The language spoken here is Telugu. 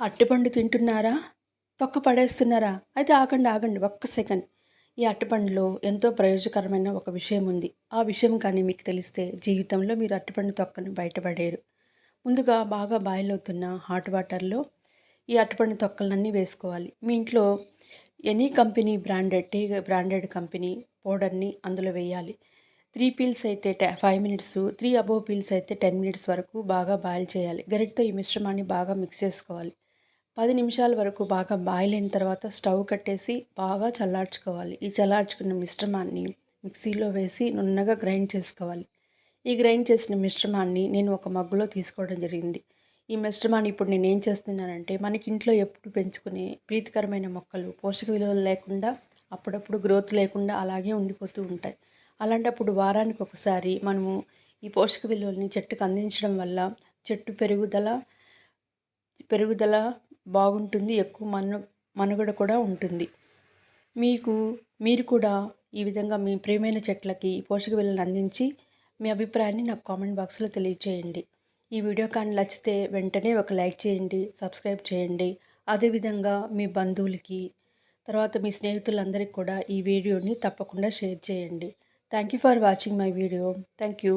అరటిపండు తింటున్నారా? తొక్క పడేస్తున్నారా? అయితే ఆగండి ఆగండి ఒక్క సెకండ్. ఈ అరటిపండులో ఎంతో ప్రయోజకరమైన ఒక విషయం ఉంది. ఆ విషయం కానీ మీకు తెలిస్తే జీవితంలో మీరు అరటిపండు తొక్కను బయటపడేరు. ముందుగా బాగా బాయిల్ అవుతున్న హాట్ వాటర్లో ఈ అరటిపండు తొక్కలన్నీ వేసుకోవాలి. మీ ఇంట్లో any company branded tea branded company పౌడర్ని అందులో వేయాలి. త్రీ పీల్స్ అయితే టె five minutes three above peels అయితే టెన్ మినిట్స్ వరకు బాగా బాయిల్ చేయాలి. గరిటతో ఈ మిశ్రమాన్ని బాగా మిక్స్ చేసుకోవాలి. పది నిమిషాల వరకు బాగా బాయిల్ అయిన తర్వాత స్టవ్ కట్టేసి బాగా చల్లార్చుకోవాలి. ఈ చల్లార్చుకున్న మిశ్రమాన్ని మిక్సీలో వేసి నున్నగా గ్రైండ్ చేసుకోవాలి. ఈ గ్రైండ్ చేసిన మిశ్రమాన్ని నేను ఒక మగ్గులో తీసుకోవడం జరిగింది. ఈ మిశ్రమాన్ని ఇప్పుడు నేను ఏం చేస్తున్నానంటే మనకి ఇంట్లో ఎప్పుడు పెంచుకునే ప్రీతికరమైన మొక్కలు పోషక విలువలు లేకుండా అప్పుడప్పుడు గ్రోత్ లేకుండా అలాగే ఉండిపోతూ ఉంటాయి. అలాంటప్పుడు వారానికి ఒకసారి మనము ఈ పోషక విలువల్ని చెట్టుకు అందించడం వల్ల చెట్టు పెరుగుదల పెరుగుదల బాగుంటుంది ఎక్కువ మను మనుగడ కూడా ఉంటుంది. మీకు మీరు కూడా ఈ విధంగా మీ ప్రియమైన చెట్లకి పోషక విలువలు అందించి మీ అభిప్రాయాన్ని నాకు కామెంట్ బాక్స్లో తెలియచేయండి. ఈ వీడియో కానీ నచ్చితే వెంటనే ఒక లైక్ చేయండి సబ్స్క్రైబ్ చేయండి. అదేవిధంగా మీ బంధువులకి తర్వాత మీ స్నేహితులందరికీ కూడా ఈ వీడియోని తప్పకుండా షేర్ చేయండి. Thank you for watching my video. Thank you